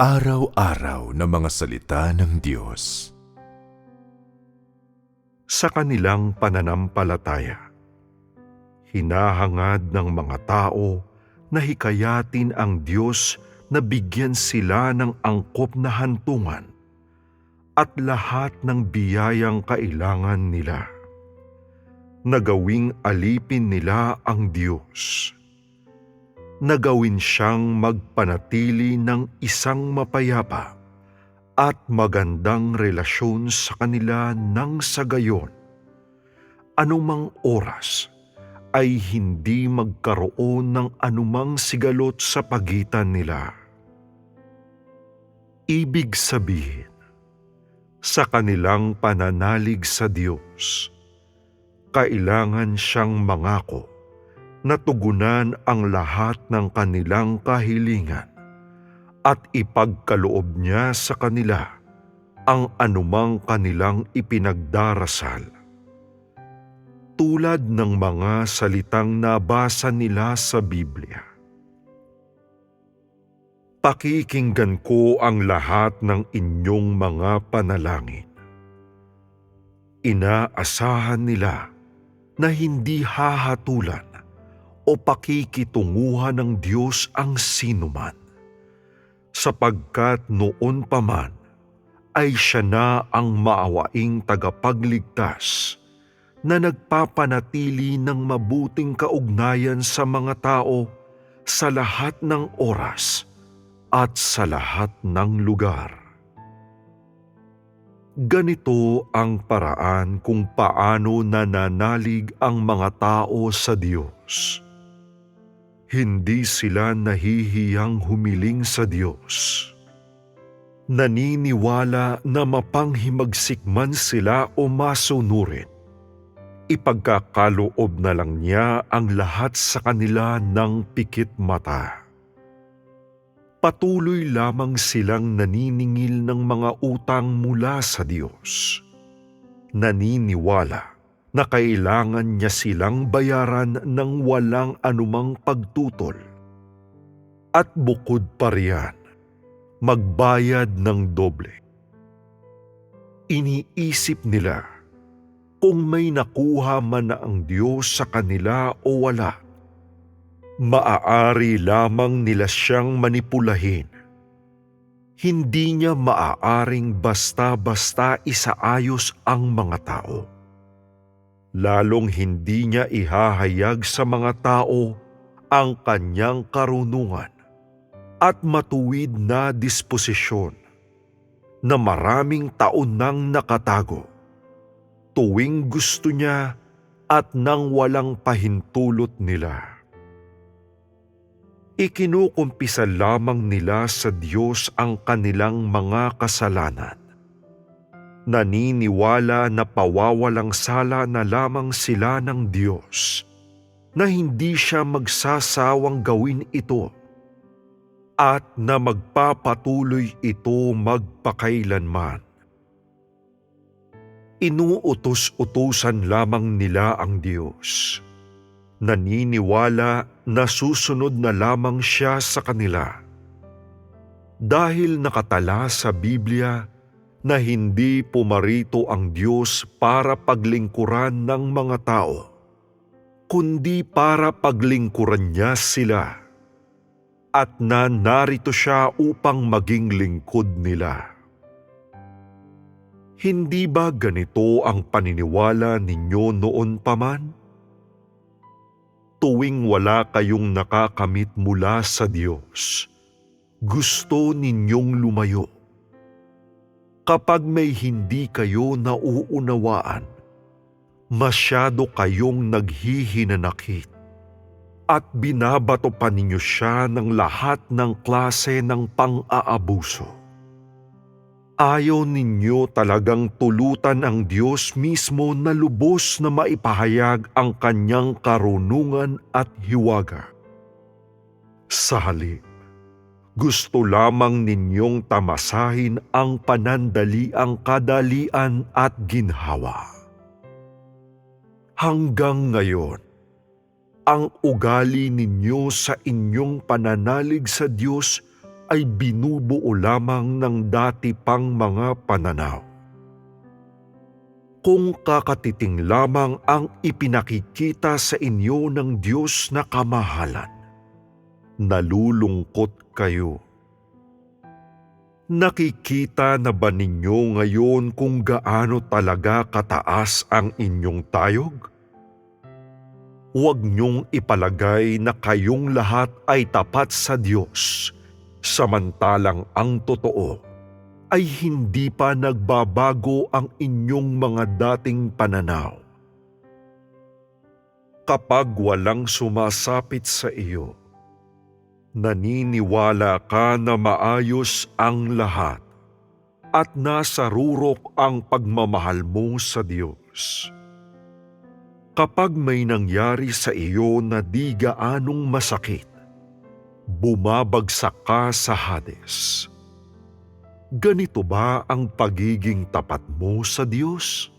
Araw-araw na mga salita ng Diyos. sa kanilang pananampalataya. Hinahangad ng mga tao na hikayatin ang Diyos na bigyan sila ng angkop na hantungan at lahat ng biyayang kailangan nila. Nagawing alipin nila ang Diyos. Nagawin siyang magpanatili ng isang mapayapa at magandang relasyon sa kanila nang sa gayon. Anumang oras ay hindi magkaroon ng anumang sigalot sa pagitan nila. Ibig sabihin, sa kanilang pananalig sa Diyos, kailangan siyang mangako na tugunan ang lahat ng kanilang kahilingan at ipagkaloob niya sa kanila ang anumang kanilang ipinagdarasal. Tulad ng mga salitang nabasa nila sa Biblia. Pakikinggan ko ang lahat ng inyong mga panalangin. Inaasahan nila na hindi hahatulan o pakikitunguhan ng Diyos ang sinuman sapagkat noon pa man ay siya na ang maawaing tagapagligtas na nagpapanatili ng mabuting kaugnayan sa mga tao sa lahat ng oras at sa lahat ng lugar. Ganito ang paraan kung paano nananalig ang mga tao sa Diyos hindi sila nahihiyang humiling sa Diyos. Naniniwala na mapanghimagsik man sila o masunurin. Ipagkakaloob na lang niya ang lahat sa kanila ng pikit mata. Patuloy lamang silang naniningil ng mga utang mula sa Diyos. Naniniwala na kailangan niya silang bayaran ng walang anumang pagtutol. At bukod pa riyan, magbayad ng doble. Iniisip nila kung may nakuha man na ang Diyos sa kanila o wala. Maaari lamang nila siyang manipulahin. Hindi niya maaaring basta-basta isaayos ang mga tao lalong hindi niya ihahayag sa mga tao ang kanyang karunungan at matuwid na disposisyon na maraming taon nang nakatago tuwing gusto niya at nang walang pahintulot nila. Ikinukumpisa lamang nila sa Diyos ang kanilang mga kasalanan naniniwala na pawawalang sala na lamang sila ng Diyos, na hindi siya magsasawang gawin ito, at na magpapatuloy ito magpakailanman. Inuutos-utusan lamang nila ang Diyos. Naniniwala na susunod na lamang siya sa kanila. Dahil nakatala sa Biblia na hindi pumarito ang Diyos para paglingkuran ng mga tao, kundi para paglingkuran niya sila, at na narito siya upang maging lingkod nila. Hindi ba ganito ang paniniwala ninyo noon pa man? Tuwing wala kayong nakakamit mula sa Diyos, gusto ninyong lumayo kapag may hindi kayo nauunawaan, masyado kayong naghihinanakit at binabato pa ninyo siya ng lahat ng klase ng pang-aabuso. Ayaw ninyo talagang tulutan ang Diyos mismo na lubos na maipahayag ang kanyang karunungan at hiwaga. Sa halip, gusto lamang ninyong tamasahin ang panandaliang kadalian at ginhawa. Hanggang ngayon, ang ugali ninyo sa inyong pananalig sa Diyos ay binubuo lamang ng dati pang mga pananaw. Kung kakatiting lamang ang ipinakikita sa inyo ng Diyos na kamahalan, nalulungkot kayo. Nakikita na ba ninyo ngayon kung gaano talaga kataas ang inyong tayog? Huwag niyong ipalagay na kayong lahat ay tapat sa Diyos, samantalang ang totoo ay hindi pa nagbabago ang inyong mga dating pananaw. Kapag walang sumasapit sa iyo, naniniwala ka na maayos ang lahat at nasa rurok ang pagmamahal mo sa Diyos. Kapag may nangyari sa iyo na di gaanong masakit, bumabagsak ka sa Hades. Ganito ba ang pagiging tapat mo sa Diyos?